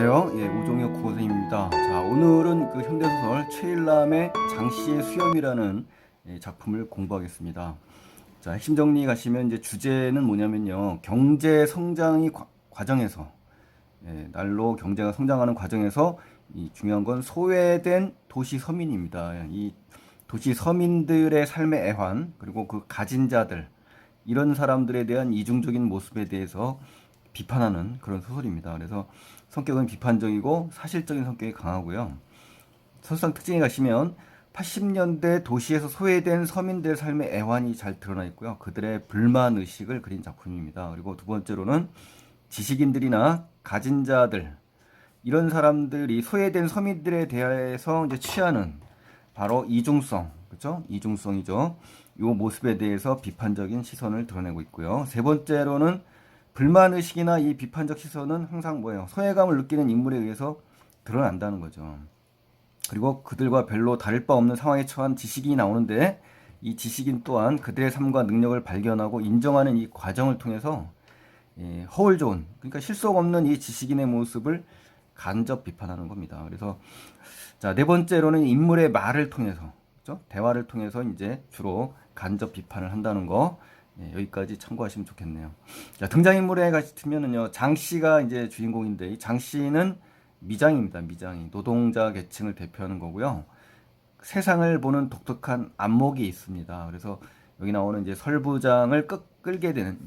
안녕하세요. 예, 오종혁 구호생입니다. 자, 오늘은 그 현대소설 최일남의 장씨의 수염이라는 예, 작품을 공부하겠습니다. 자, 핵심 정리 가시면 이제 주제는 뭐냐면요. 경제 성장이 과, 과정에서 예, 날로 경제가 성장하는 과정에서 이 중요한 건 소외된 도시 서민입니다. 이 도시 서민들의 삶의 애환 그리고 그 가진 자들 이런 사람들에 대한 이중적인 모습에 대해서 비판하는 그런 소설입니다. 그래서 성격은 비판적이고 사실적인 성격이 강하고요. 설상 특징에 가시면 80년대 도시에서 소외된 서민들의 삶의 애환이 잘 드러나 있고요. 그들의 불만 의식을 그린 작품입니다. 그리고 두 번째로는 지식인들이나 가진 자들 이런 사람들이 소외된 서민들에 대해서 이제 취하는 바로 이중성, 그렇죠? 이중성이죠. 이 모습에 대해서 비판적인 시선을 드러내고 있고요. 세 번째로는 불만 의식이나 이 비판적 시선은 항상 뭐예요? 소외감을 느끼는 인물에 의해서 드러난다는 거죠. 그리고 그들과 별로 다를 바 없는 상황에 처한 지식인이 나오는데 이 지식인 또한 그들의 삶과 능력을 발견하고 인정하는 이 과정을 통해서 예, 허울 좋은 그러니까 실속 없는 이 지식인의 모습을 간접 비판하는 겁니다. 그래서 자 네 번째로는 인물의 말을 통해서 그렇죠? 대화를 통해서 이제 주로 간접 비판을 한다는 거 예, 여기까지 참고하시면 좋겠네요. 자, 등장인물에 같으면은요, 장 씨가 이제 주인공인데, 이장 씨는 미장입니다. 미장이. 노동자 계층을 대표하는 거고요. 세상을 보는 독특한 안목이 있습니다. 그래서 여기 나오는 이제 설부장을 끌, 끌게 되는,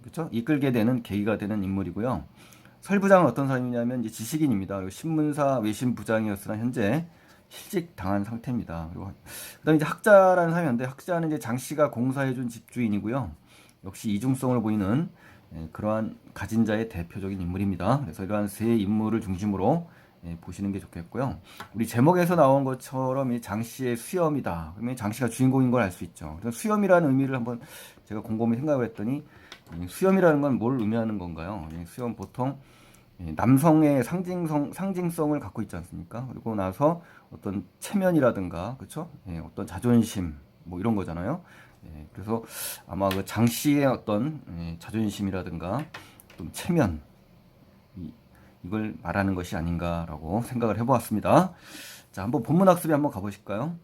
그렇죠? 이끌게 되는 계기가 되는 인물이고요. 설부장은 어떤 사람이냐면 이제 지식인입니다. 그리고 신문사 외신 부장이었으나 현재 실직 당한 상태입니다. 그리고 그다음에 이제 학자라는 사람인데 학자는 이제 장 씨가 공사해준 집주인이고요. 역시 이중성을 보이는 예, 그러한 가진 자의 대표적인 인물입니다. 그래서 이러한 세 인물을 중심으로 예, 보시는 게 좋겠고요. 우리 제목에서 나온 것처럼 이장 씨의 수염이다. 그러면 장 씨가 주인공인 걸 알 수 있죠. 그래서 수염이라는 의미를 한번 제가 곰곰이 생각을 했더니 이 수염이라는 건 뭘 의미하는 건가요? 이 수염 보통 예, 남성의 상징성 상징성을 갖고 있지 않습니까? 그리고 나서 어떤 체면이라든가 그렇죠? 예, 어떤 자존심 뭐 이런 거잖아요. 예, 그래서 아마 그 장씨의 어떤 예, 자존심이라든가 좀 체면 이, 이걸 말하는 것이 아닌가라고 생각을 해보았습니다. 자, 한번 본문 학습에 한번 가보실까요?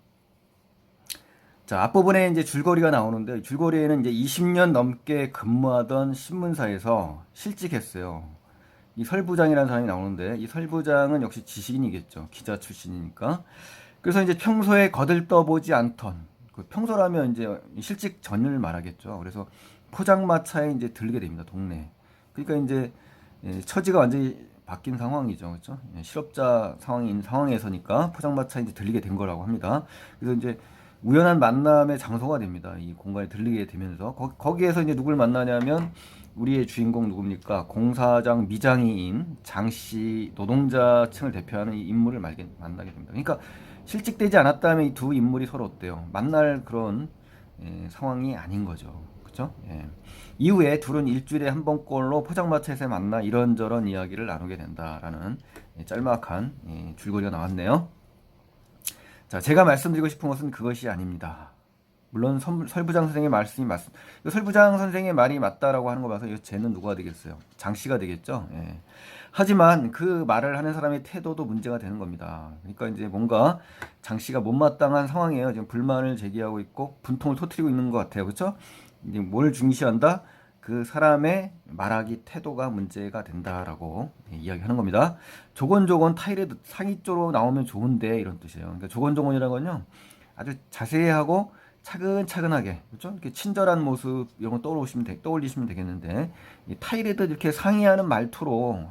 자, 앞부분에 이제 줄거리가 나오는데 줄거리에는 이제 20년 넘게 근무하던 신문사에서 실직했어요. 이 설부장이라는 사람이 나오는데 이 설부장은 역시 지식인이겠죠. 기자 출신이니까. 그래서 이제 평소에 거들떠보지 않던 그 평소라면 이제 실직 전을 말하겠죠. 그래서 포장마차에 이제 들게 됩니다. 동네. 그러니까 이제 예, 처지가 완전히 바뀐 상황이죠. 그렇죠? 예, 실업자 상황인 상황에서니까 포장마차에 이제 들리게 된 거라고 합니다. 그래서 이제 우연한 만남의 장소가 됩니다. 이 공간에 들리게 되면서 거, 기에서 이제 누굴 만나냐면 우리의 주인공 누굽니까? 공사장 미장이인 장씨 노동자층을 대표하는 이 인물을 말게, 만나게 됩니다. 그러니까 실직되지 않았다면 이 두 인물이 서로 어때요? 만날 그런 예, 상황이 아닌 거죠. 그렇죠? 예. 이후에 둘은 일주일에 한 번꼴로 포장마차에서 만나 이런저런 이야기를 나누게 된다라는 예, 짤막한 예, 줄거리가 나왔네요. 자, 제가 말씀드리고 싶은 것은 그것이 아닙니다. 물론 설, 설부장 선생의 말씀이 맞, 설부장 선생의 말이 맞다라고 하는 거 봐서 이 쟤는 누가 되겠어요? 장 씨가 되겠죠. 예. 하지만 그 말을 하는 사람의 태도도 문제가 되는 겁니다. 그러니까 이제 뭔가 장 씨가 못마땅한 상황이에요. 지금 불만을 제기하고 있고 분통을 터뜨리고 있는 것 같아요. 그렇죠? 이제 뭘 중시한다? 그 사람의 말하기 태도가 문제가 된다라고 예, 이야기하는 겁니다. 조곤조곤 타일에 상위 쪽으로 나오면 좋은데 이런 뜻이에요. 그러니까 조곤조곤이라는 건요 아주 자세히 하고 차근차근하게 그렇죠? 이렇게 친절한 모습 이런 거 떠올리시면 되, 떠올리시면 되겠는데 이 타일에도 이렇게 상의하는 말투로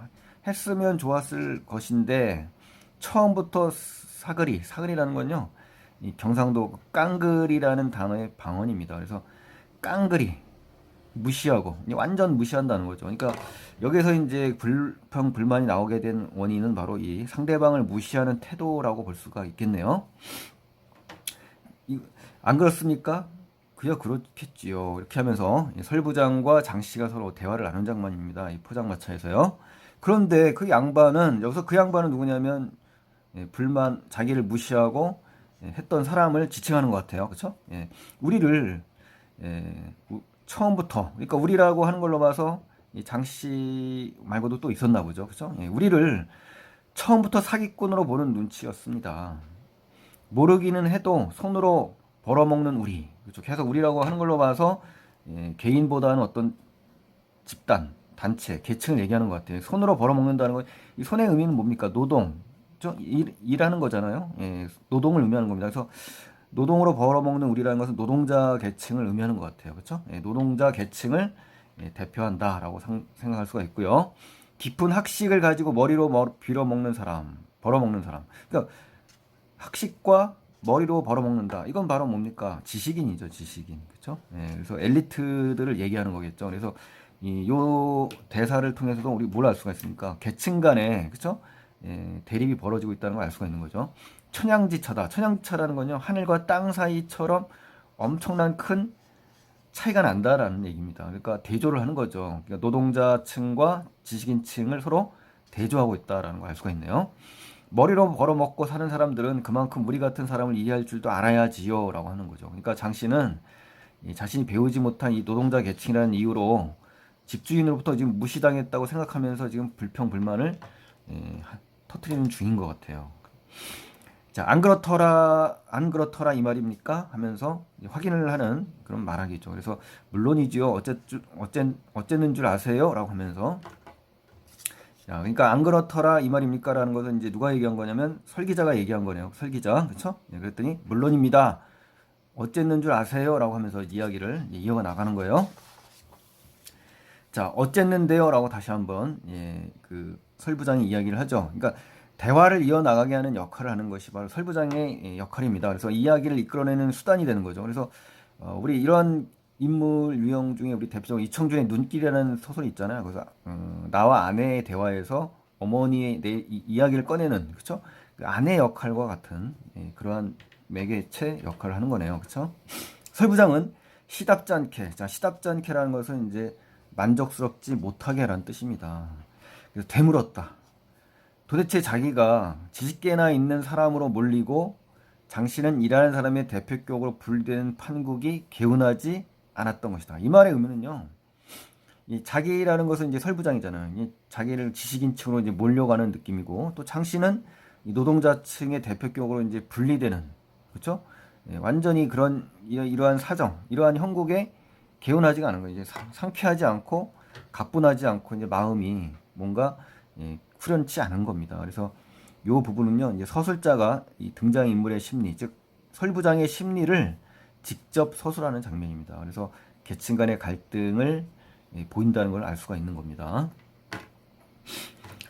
했으면 좋았을 것인데 처음부터 사거리 사거리라는 건요 이 경상도 깡글이라는 단어의 방언입니다. 그래서 깡글이 무시하고 완전 무시한다는 거죠. 그러니까 여기서 이제 불평 불만이 나오게 된 원인은 바로 이 상대방을 무시하는 태도라고 볼 수가 있겠네요. 안 그렇습니까? 그야 그렇겠지요. 이렇게 하면서 설부장과 장씨가 서로 대화를 나눈 장면입니다. 이 포장마차에서요. 그런데 그 양반은 여기서 그 양반은 누구냐면 예, 불만 자기를 무시하고 예, 했던 사람을 지칭하는 것 같아요. 그렇죠? 예, 우리를 예, 처음부터 그러니까 우리라고 하는 걸로 봐서 이 장씨 말고도 또 있었나 보죠. 그렇죠? 예, 우리를 처음부터 사기꾼으로 보는 눈치였습니다. 모르기는 해도 손으로 벌어먹는 우리. 그렇죠. 계속 우리라고 하는 걸로 봐서 예, 개인보다는 어떤 집단, 단체, 계층을 얘기하는 것 같아요. 손으로 벌어먹는다는 건, 이 손의 의미는 뭡니까? 노동. 좀 일, 일하는 거잖아요. 예, 노동을 의미하는 겁니다. 그래서 노동으로 벌어먹는 우리라는 것은 노동자 계층을 의미하는 것 같아요. 그렇죠? 예, 노동자 계층을 예, 대표한다라고 상, 생각할 수가 있고요. 깊은 학식을 가지고 머리로 멀, 빌어먹는 사람, 벌어먹는 사람. 그러니까 학식과 머리로 벌어먹는다. 이건 바로 뭡니까? 지식인이죠, 지식인. 그렇죠? 예, 그래서 엘리트들을 얘기하는 거겠죠. 그래서 이 요 대사를 통해서도 우리 뭘 알 수가 있습니까? 계층 간에 그렇죠? 예, 대립이 벌어지고 있다는 걸 알 수가 있는 거죠. 천양지차다. 천양차라는 건요. 하늘과 땅 사이처럼 엄청난 큰 차이가 난다라는 얘기입니다. 그러니까 대조를 하는 거죠. 그러니까 노동자층과 지식인층을 서로 대조하고 있다라는 걸 알 수가 있네요. 머리로 벌어먹고 사는 사람들은 그만큼 우리 같은 사람을 이해할 줄도 알아야지요. 라고 하는 거죠. 그러니까 장 씨는 이 자신이 배우지 못한 이 노동자 계층이라는 이유로 집주인으로부터 지금 무시당했다고 생각하면서 지금 불평 불만을 예, 하- 터트리는 중인 것 같아요. 자, 안 그렇더라, 안 그렇더라 이 말입니까? 하면서 확인을 하는 그런 말하기죠. 그래서 물론이지요. 어쨌, 어쨌, 어쨌는 줄 아세요? 라고 하면서 자, 그러니까 안 그렇더라 이 말입니까? 라는 것은 이제 누가 얘기한 거냐면 설기자가 얘기한 거네요. 설기자. 그쵸? 예, 그랬더니 물론입니다. 어쨌는 줄 아세요? 라고 하면서 이야기를 이어가 나가는 거예요. 자, 어쨌는데요? 라고 다시 한번, 예, 그, 설부장이 이야기를 하죠. 그러니까, 대화를 이어 나가게 하는 역할을 하는 것이 바로 설부장의 예, 역할입니다. 그래서 이야기를 이끌어내는 수단이 되는 거죠. 그래서, 어, 우리 이런 인물 유형 중에 우리 대표적으로 이청준의 눈길이라는 소설이 있잖아요. 그래서, 어, 나와 아내의 대화에서 어머니의 내 이, 이야기를 꺼내는, 그쵸? 그 아내 역할과 같은, 예, 그러한 매개체 역할을 하는 거네요. 그쵸? 설부장은 시답지 않게, 자, 시답지 않게라는 것은 이제 만족스럽지 못하게라는 뜻입니다. 그래서 되물었다. 도대체 자기가 지식계나 있는 사람으로 몰리고 장 씨는 일하는 사람의 대표격으로 분류되는 판국이 개운하지 않았던 것이다. 이 말의 의미는요. 이 자기라는 것은 이제 설부장이잖아요. 이 자기를 지식인 층으로 이제 몰려가는 느낌이고 또 장씨는 이 노동자층의 대표격으로 이제 분리되는 그렇죠? 예, 완전히 그런 이러- 이러한 사정, 이러한 형국에 개운하지가 않은 거예요. 이제 상- 상쾌하지 않고 가뿐하지 않고 이제 마음이 뭔가 예, 후련치 않은 겁니다. 그래서 요 부분은요, 이제 서술자가 이 등장 인물의 심리, 즉 설부장의 심리를 직접 서술하는 장면입니다. 그래서 계층 간의 갈등을 예, 보인다는 걸 알 수가 있는 겁니다.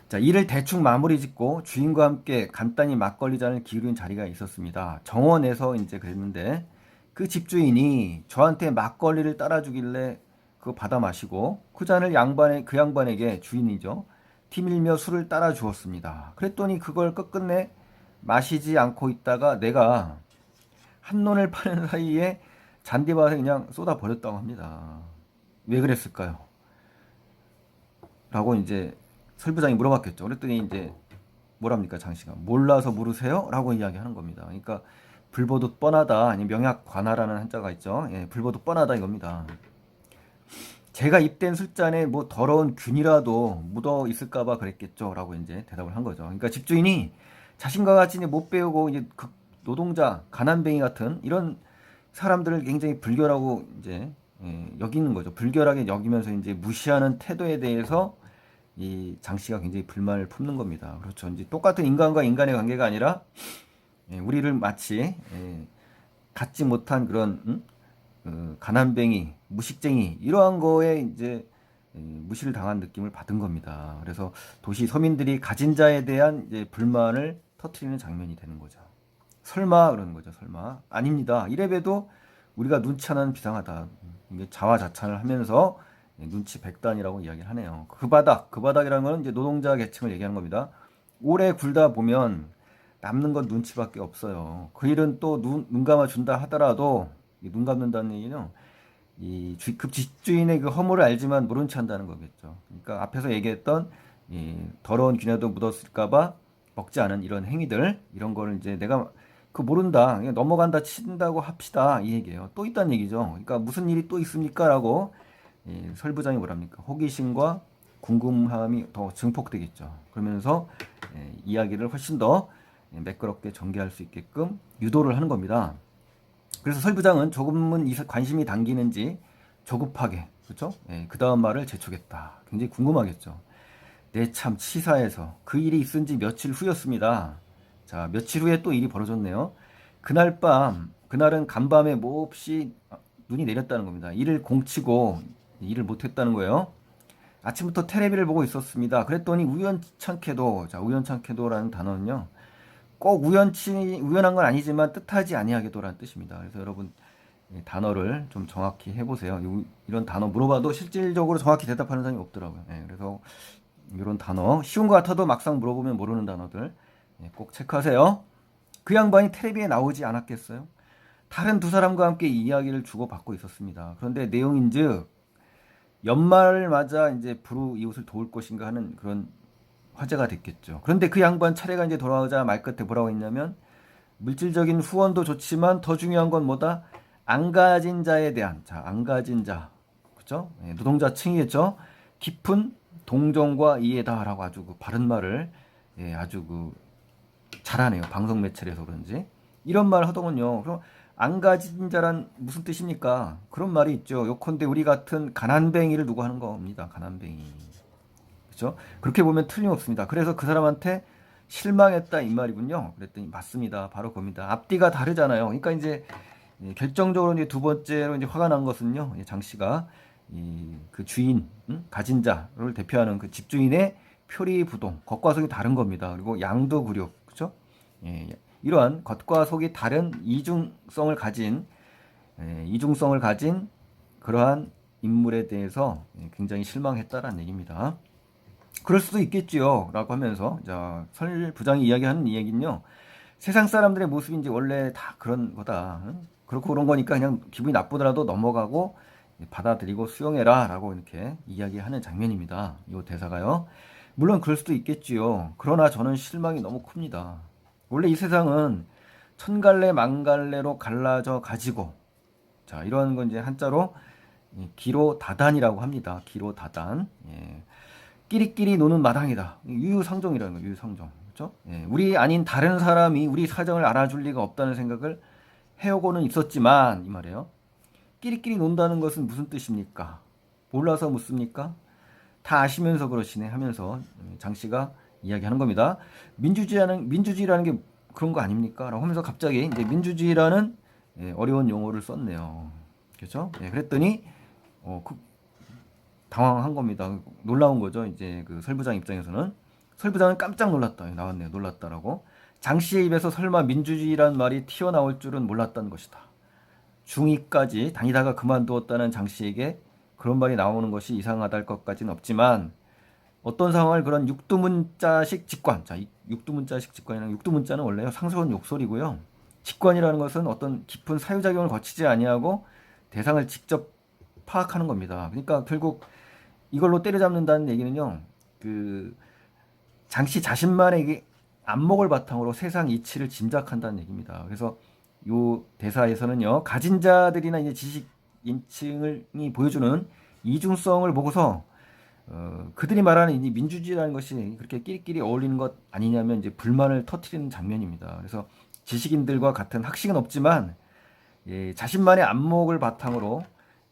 자, 이를 대충 마무리 짓고 주인과 함께 간단히 막걸리 잔을 기울인 자리가 있었습니다. 정원에서 이제 그랬는데 그 집주인이 저한테 막걸리를 따라주길래 그거 받아 마시고 그 잔을 양반에 그 양반에게 주인이죠. 티밀며 술을 따라 주었습니다. 그랬더니 그걸 끝끝내 마시지 않고 있다가 내가 한논을 파는 사이에 잔디밭에 그냥 쏟아 버렸다고 합니다. 왜 그랬을까요? 라고 이제 설부장이 물어봤겠죠. 그랬더니 이제 뭐랍니까 장씨가 몰라서 물으세요? 라고 이야기하는 겁니다. 그러니까 불보듯 뻔하다 아니 명약 관하라는 한자가 있죠. 예, 불보듯 뻔하다 이겁니다. 제가 입된 술잔에 뭐 더러운 균이라도 묻어 있을까봐 그랬겠죠라고 이제 대답을 한 거죠. 그러니까 집주인이 자신과 같이 못 배우고 이제 그 노동자 가난뱅이 같은 이런 사람들을 굉장히 불결하고 이제 예, 여기는 거죠. 불결하게 여기면서 이제 무시하는 태도에 대해서 이 장 씨가 굉장히 불만을 품는 겁니다. 그렇죠. 이제 똑같은 인간과 인간의 관계가 아니라 예, 우리를 마치 예, 갖지 못한 그런 음? 그 가난뱅이, 무식쟁이 이러한 거에 이제 예, 무시를 당한 느낌을 받은 겁니다. 그래서 도시 서민들이 가진 자에 대한 불만을 터트리는 장면이 되는 거죠. 설마 그러는 거죠. 설마 아닙니다. 이래봬도 우리가 눈치 하나는 비상하다. 이게 자화자찬을 하면서 예, 눈치 백단이라고 이야기를 하네요. 그 바닥, 그 바닥이라는 건 이제 노동자 계층을 얘기하는 겁니다. 오래 굴다 보면 남는 건 눈치밖에 없어요. 그 일은 또눈 감아 준다 하더라도 이눈 감는다는 얘기는 이 주, 그 집주인의 그 허물을 알지만 모른 체 한다는 거겠죠. 그러니까 앞에서 얘기했던 이 더러운 균에도 묻었을까봐 먹지 않은 이런 행위들 이런 거를 이제 내가 그 모른다 넘어간다 친다고 합시다 이 얘기예요. 또 있다는 얘기죠. 그러니까 무슨 일이 또 있습니까 라고 이 설부장이 뭐랍니까? 호기심과 궁금함이 더 증폭되겠죠. 그러면서 예, 이야기를 훨씬 더 예, 매끄럽게 전개할 수 있게끔 유도를 하는 겁니다. 그래서 설 부장은 조금은 이 관심이 당기는지 조급하게 그렇죠? 예, 그 다음 말을 재촉했다. 굉장히 궁금하겠죠. 내 참 치사해서 그 일이 있은 지 며칠 후였습니다. 자 며칠 후에 또 일이 벌어졌네요. 그날 밤 그날은 간밤에 몹시 눈이 내렸다는 겁니다. 일을 공치고 일을 못했다는 거예요. 아침부터 테레비를 보고 있었습니다. 그랬더니 우연찮게도 자 우연찮게도라는 단어는요. 꼭 우연치 우연한 건 아니지만 뜻하지 아니하게도라는 뜻입니다. 그래서 여러분 이 단어를 좀 정확히 해보세요. 이- 이런 단어 물어봐도 실질적으로 정확히 대답하는 사람이 없더라고요. 예, 그래서 이런 단어 쉬운 것 같아도 막상 물어보면 모르는 단어들 예, 꼭 체크하세요. 그 양반이 텔레비에 나오지 않았겠어요? 다른 두 사람과 함께 이야기를 주고받고 있었습니다. 그런데 내용인즉 연말을 맞아 이제 부루 이웃을 도울 것인가 하는 그런 화제가 됐겠죠. 그런데 그 양반 차례가 이제 돌아오자 말끝에 뭐라고 했냐면 물질적인 후원도 좋지만 더 중요한 건 뭐다? 안 가진 자에 대한 자, 안 가진 자. 그죠? 예, 노동자 층이겠죠. 깊은 동정과 이해다라고 아주 그 바른 말을 예, 아주 그 잘하네요. 방송 매체에서 그런지. 이런 말 하더군요. 그럼 안 가진 자란 무슨 뜻입니까? 그런 말이 있죠. 요컨대 우리 같은 가난뱅이를 누구 하는 겁니다. 가난뱅이. 그렇죠? 그렇게 보면 틀림없습니다. 그래서 그 사람한테 실망했다 이 말이군요. 그랬더니 맞습니다. 바로 그겁니다. 앞뒤가 다르잖아요. 그러니까 이제 예, 결정적으로 이제 두 번째로 이제 화가 난 것은요. 장 씨가 이 그 주인, 응? 가진 자를 대표하는 그 집주인의 표리 부동, 겉과 속이 다른 겁니다. 그리고 양도 굴욕, 그렇죠? 예, 이러한 겉과 속이 다른 이중성을 가진 예, 이중성을 가진 그러한 인물에 대해서 예, 굉장히 실망했다라는 얘기입니다. 그럴 수도 있겠지요. 라고 하면서, 자, 설 부장이 이야기하는 이 얘기는요. 세상 사람들의 모습인지 원래 다 그런 거다. 응? 그렇고 그런 거니까 그냥 기분이 나쁘더라도 넘어가고 받아들이고 수용해라. 라고 이렇게 이야기하는 장면입니다. 이 대사가요. 물론 그럴 수도 있겠지요. 그러나 저는 실망이 너무 큽니다. 원래 이 세상은 천갈래 만갈래로 갈라져 가지고 자 이런 건 이제 한자로 이 기로 다단이라고 합니다. 기로 다단. 예. 끼리끼리 노는 마당이다. 유유상종이라는 거예요. 유유상종. 그렇죠? 예. 우리 아닌 다른 사람이 우리 사정을 알아줄 리가 없다는 생각을 해오고는 있었지만 이 말이에요. 끼리끼리 논다는 것은 무슨 뜻입니까? 몰라서 묻습니까? 다 아시면서 그러시네 하면서 장 씨가 이야기하는 겁니다. 민주주의라는 민주주의라는 게 그런 거 아닙니까? 라고 하면서 갑자기 이제 민주주의라는 예, 어려운 용어를 썼네요. 그렇죠? 예, 그랬더니 어, 그, 당황한 겁니다. 놀라운 거죠. 이제 그 설부장 입장에서는 설부장은 깜짝 놀랐다. 나왔네요. 놀랐다라고. 장 씨의 입에서 설마 민주주의란 말이 튀어나올 줄은 몰랐던 것이다. 중2까지 다니다가 그만두었다는 장 씨에게 그런 말이 나오는 것이 이상하다 할 것까지는 없지만 어떤 상황을 그런 육두문자식 직관, 자, 이 육두문자식 직관이라는 육두문자는 원래요 상스러운 욕설이고요. 직관이라는 것은 어떤 깊은 사유작용을 거치지 아니하고 대상을 직접 파악하는 겁니다. 그러니까 결국 이걸로 때려잡는다는 얘기는요, 그 장씨 자신만의 안목을 바탕으로 세상 이치를 짐작한다는 얘기입니다. 그래서 요 대사에서는요, 가진 자들이나 이제 지식 인층이 보여주는 이중성을 보고서 어, 그들이 말하는 이 민주주의라는 것이 그렇게 끼리끼리 어울리는 것 아니냐면 이제 불만을 터트리는 장면입니다. 그래서 지식인들과 같은 학식은 없지만 예, 자신만의 안목을 바탕으로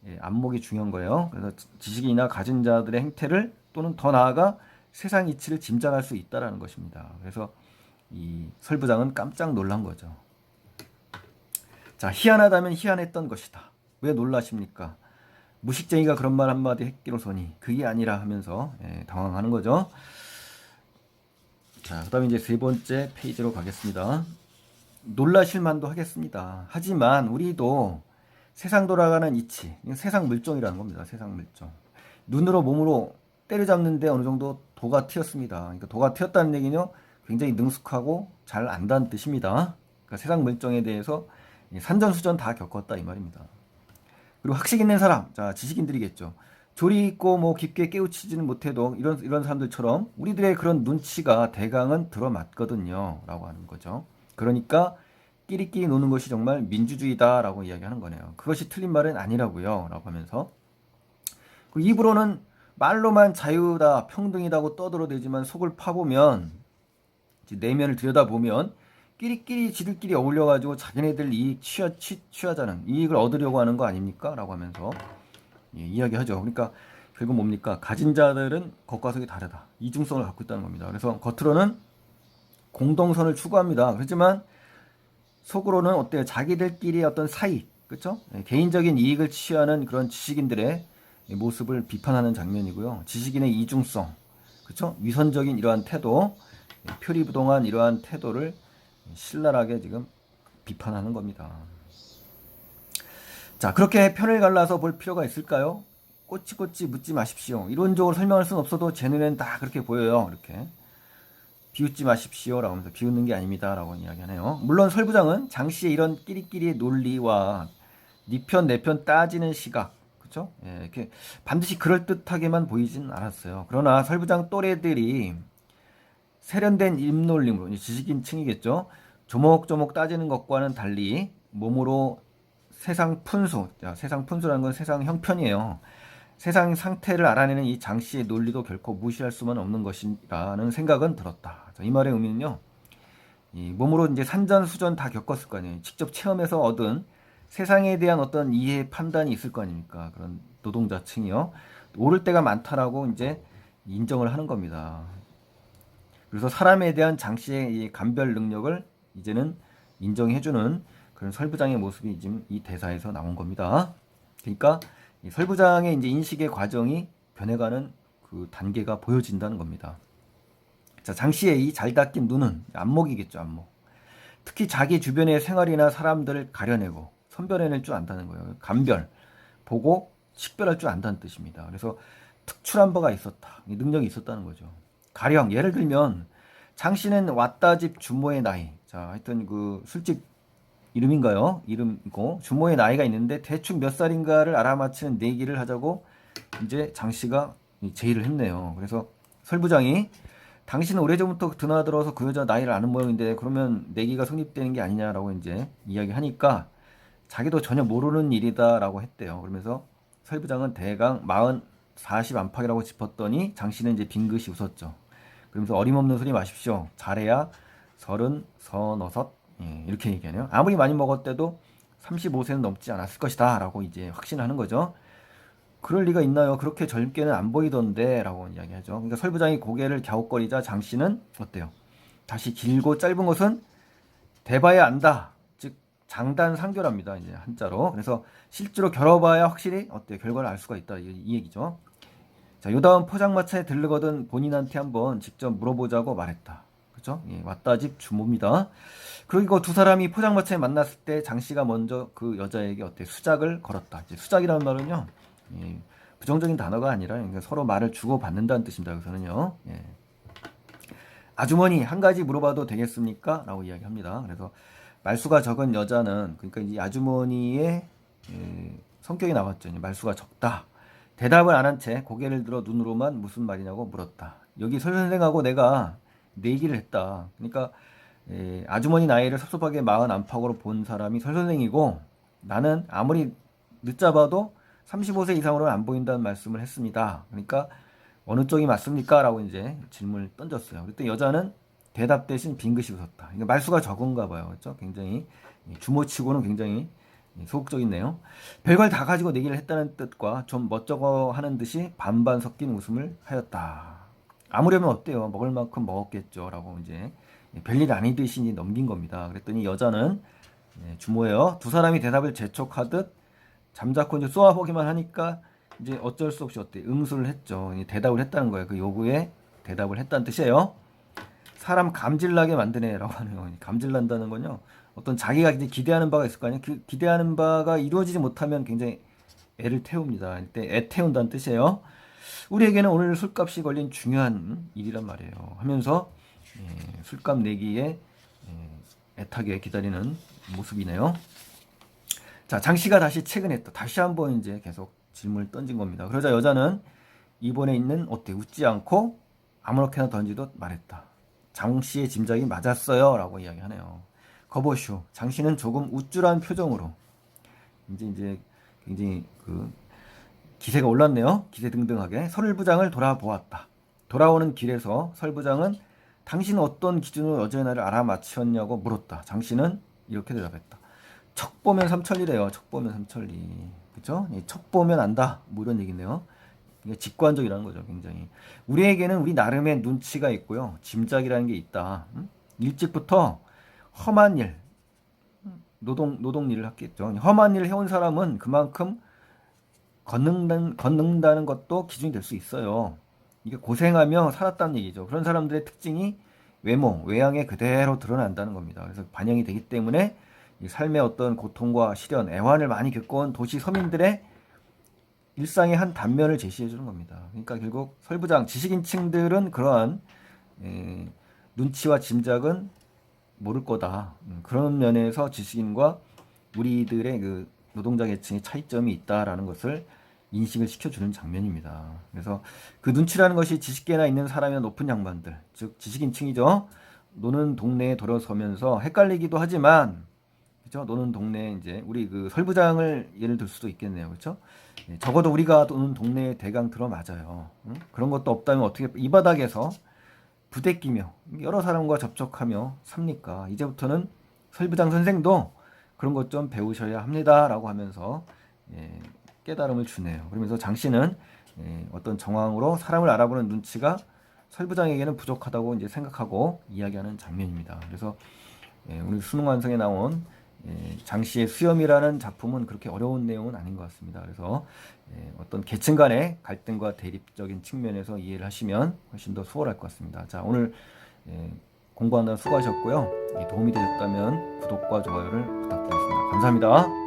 예, 안목이 중요한 거예요. 그래서 지식인이나 가진 자들의 행태를 또는 더 나아가 세상 이치를 짐작할 수 있다라는 것입니다. 그래서 이 설부장은 깜짝 놀란 거죠. 자, 희한하다면 희한했던 것이다. 왜 놀라십니까? 무식쟁이가 그런 말 한마디 했기로서니 그게 아니라 하면서 예, 당황하는 거죠. 자, 그 다음에 이제 세 번째 페이지로 가겠습니다. 놀라실 만도 하겠습니다. 하지만 우리도 세상 돌아가는 이치, 세상 물정이라는 겁니다. 세상 물정. 눈으로 몸으로 때려잡는데 어느 정도 도가 튀었습니다. 그러니까 도가 튀었다는 얘기는 굉장히 능숙하고 잘 안다는 뜻입니다. 그러니까 세상 물정에 대해서 산전수전 다 겪었다 이 말입니다. 그리고 학식 있는 사람, 자 지식인들이겠죠. 조리 있고 뭐 깊게 깨우치지는 못해도 이런 이런 사람들처럼 우리들의 그런 눈치가 대강은 들어맞거든요.라고 하는 거죠. 그러니까 끼리끼리 노는 것이 정말 민주주의다라고 이야기하는 거네요. 그것이 틀린 말은 아니라고요.라고 하면서 그 입으로는 말로만 자유다, 평등이다고 떠들어대지만 속을 파보면 내면을 들여다보면 끼리끼리 지들끼리 어울려가지고 자기네들 이익 취하, 취, 취하자는 이익을 얻으려고 하는 거 아닙니까? 라고 하면서 예, 이야기하죠. 그러니까 결국 뭡니까? 가진 자들은 겉과 속이 다르다. 이중성을 갖고 있다는 겁니다. 그래서 겉으로는 공동선을 추구합니다. 그렇지만 속으로는 어때요? 자기들끼리 어떤 사이, 그렇죠? 예, 개인적인 이익을 취하는 그런 지식인들의 모습을 비판하는 장면이고요. 지식인의 이중성, 그렇죠? 위선적인 이러한 태도, 예, 표리부동한 이러한 태도를 신랄하게 지금 비판하는 겁니다. 자, 그렇게 편을 갈라서 볼 필요가 있을까요? 꼬치꼬치 묻지 마십시오. 이론적으로 설명할 수는 없어도 제 눈에는 다 그렇게 보여요. 이렇게. 비웃지 마십시오. 라고 하면서 비웃는 게 아닙니다. 라고 이야기하네요. 물론 설부장은 장 씨의 이런 끼리끼리의 논리와 니 편, 내편 따지는 시각, 그쵸? 예, 이렇게 반드시 그럴듯하게만 보이진 않았어요. 그러나 설부장 또래들이 세련된 입놀림으로, 이제 지식인 층이겠죠? 조목조목 따지는 것과는 달리 몸으로 세상 푼수, 자, 세상 푼수라는 건 세상 형편이에요. 세상 상태를 알아내는 이 장씨의 논리도 결코 무시할 수만 없는 것이라는 생각은 들었다. 자, 이 말의 의미는요. 이 몸으로 이제 산전수전 다 겪었을 거 아니에요. 직접 체험해서 얻은 세상에 대한 어떤 이해 판단이 있을 거 아닙니까? 그런 노동자층이요. 오를 때가 많다라고 이제 인정을 하는 겁니다. 그래서 사람에 대한 장 씨의 이 감별 능력을 이제는 인정해주는 그런 설부장의 모습이 지금 이 대사에서 나온 겁니다. 그러니까 이 설부장의 이제 인식의 과정이 변해가는 그 단계가 보여진다는 겁니다. 자, 장 씨의 이 잘 닦인 눈은 안목이겠죠, 안목. 특히 자기 주변의 생활이나 사람들을 가려내고 선별해낼 줄 안다는 거예요. 감별, 보고 식별할 줄 안다는 뜻입니다. 그래서 특출한 바가 있었다. 이 능력이 있었다는 거죠. 가령 예를 들면 장 씨는 왔다 집 주모의 나이. 자, 하여튼 그 술집 이름인가요? 이름이고 주모의 나이가 있는데 대충 몇 살인가를 알아맞히는 내기를 하자고 이제 장 씨가 제의를 했네요. 그래서 설부장이 당신은 오래전부터 드나들어서 그 여자 나이를 아는 모양인데 그러면 내기가 성립되는 게 아니냐라고 이제 이야기하니까 자기도 전혀 모르는 일이다라고 했대요. 그러면서 설부장은 대강 40, 40 안팎이라고 짚었더니 장 씨는 이제 빙긋이 웃었죠. 그러면서 어림없는 소리 마십시오. 잘해야 서른, 서너섯 예, 이렇게 얘기하네요. 아무리 많이 먹었대도 35세는 넘지 않았을 것이다. 라고 이제 확신하는 거죠. 그럴 리가 있나요? 그렇게 젊게는 안 보이던데. 라고 이야기하죠. 그러니까 설부장이 고개를 갸웃거리자 장 씨는 어때요? 다시 길고 짧은 것은 대봐야 안다. 즉, 장단 상결합니다. 이제 한자로. 그래서 실제로 겨뤄봐야 확실히 어때요? 결과를 알 수가 있다. 이, 이 얘기죠. 자, 요 다음 포장마차에 들르거든 본인한테 한번 직접 물어보자고 말했다. 그죠? 예, 왔다 집 주모입니다. 그리고 두 사람이 포장마차에 만났을 때 장 씨가 먼저 그 여자에게 어때 수작을 걸었다. 이제 수작이라는 말은요, 예, 부정적인 단어가 아니라 그러니까 서로 말을 주고 받는다는 뜻입니다. 여기서는요. 예. 아주머니 한 가지 물어봐도 되겠습니까? 라고 이야기합니다. 그래서 말수가 적은 여자는 그러니까 이 아주머니의 예, 성격이 나왔죠. 말수가 적다. 대답을 안 한 채 고개를 들어 눈으로만 무슨 말이냐고 물었다. 여기 설 선생하고 내가 내기를 했다. 그러니까 에, 아주머니 나이를 섭섭하게 마흔 안팎으로 본 사람이 설 선생이고 나는 아무리 늦잡아도 35세 이상으로는 안 보인다는 말씀을 했습니다. 그러니까 어느 쪽이 맞습니까? 라고 이제 질문을 던졌어요. 그때 여자는 대답 대신 빙긋이 웃었다. 그러니까 말수가 적은가 봐요. 그렇죠? 굉장히 주모치고는 굉장히 소극적이네요. 별걸 다 가지고 내기를 했다는 뜻과 좀 멋쩍어 하는 듯이 반반 섞인 웃음을 하였다. 아무려면 어때요? 먹을 만큼 먹었겠죠. 라고 이제 별일 아니듯이 넘긴 겁니다. 그랬더니 여자는 예, 주모예요. 두 사람이 대답을 재촉하듯 잠자코 이제 쏘아보기만 하니까 이제 어쩔 수 없이 어때 응수를 했죠. 대답을 했다는 거예요. 그 요구에 대답을 했다는 뜻이에요. 사람 감질나게 만드네라고 하네요. 감질난다는 건요. 어떤 자기가 기대하는 바가 있을 거 아니에요. 그 기대하는 바가 이루어지지 못하면 굉장히 애를 태웁니다. 이때 애 태운다는 뜻이에요. 우리에게는 오늘 술값이 걸린 중요한 일이란 말이에요. 하면서 예, 술값 내기에 예, 애타게 기다리는 모습이네요. 자, 장 씨가 다시 최근에 다시 한번 이제 계속 질문을 던진 겁니다. 그러자 여자는 이번에 있는 어때 웃지 않고 아무렇게나 던지듯 말했다. 장 씨의 짐작이 맞았어요라고 이야기하네요. 거보슈, 장 씨는 조금 우쭐한 표정으로 이제 이제 굉장히 그 기세가 올랐네요. 기세 등등하게 설부장을 돌아보았다. 돌아오는 길에서 설부장은 당신 어떤 기준으로 여자의 나이를 알아맞혔냐고 물었다. 장 씨는 이렇게 대답했다. 척 보면 삼천리래요. 척 보면 삼천리. 그죠? 척 보면 안다. 뭐 이런 얘기네요. 이게 직관적이라는 거죠, 굉장히. 우리에게는 우리 나름의 눈치가 있고요. 짐작이라는 게 있다. 음? 일찍부터 험한 일, 음, 노동, 노동 일을 했겠죠. 험한 일을 해온 사람은 그만큼 걷는다는, 걷는다는 것도 기준이 될 수 있어요. 이게 고생하며 살았다는 얘기죠. 그런 사람들의 특징이 외모, 외양에 그대로 드러난다는 겁니다. 그래서 반영이 되기 때문에 이 삶의 어떤 고통과 시련, 애환을 많이 겪어온 도시 서민들의 일상의 한 단면을 제시해 주는 겁니다. 그러니까 결국 설부장 지식인층들은 그러한 에, 눈치와 짐작은 모를 거다. 음, 그런 면에서 지식인과 우리들의 그 노동자 계층의 차이점이 있다라는 것을 인식을 시켜주는 장면입니다. 그래서 그 눈치라는 것이 지식계나 있는 사람의 높은 양반들, 즉 지식인층이죠. 노는 동네에 돌아서면서 헷갈리기도 하지만, 그죠? 노는 동네 이제 우리 그 설부장을 예를 들 수도 있겠네요, 그렇죠? 예, 적어도 우리가 노는 동네에 대강 들어맞아요. 응? 그런 것도 없다면 어떻게 이 바닥에서 부대끼며 여러 사람과 접촉하며 삽니까? 이제부터는 설부장 선생도 그런 것 좀 배우셔야 합니다라고 하면서 예, 깨달음을 주네요. 그러면서 장 씨는 예, 어떤 정황으로 사람을 알아보는 눈치가 설부장에게는 부족하다고 이제 생각하고 이야기하는 장면입니다. 그래서 예, 오늘 수능 완성에 나온 예, 장 씨의 수염이라는 작품은 그렇게 어려운 내용은 아닌 것 같습니다. 그래서 예, 어떤 계층 간의 갈등과 대립적인 측면에서 이해를 하시면 훨씬 더 수월할 것 같습니다. 자 오늘 예, 공부한다 수고하셨고요. 예, 도움이 되셨다면 구독과 좋아요를 부탁드리겠습니다. 감사합니다.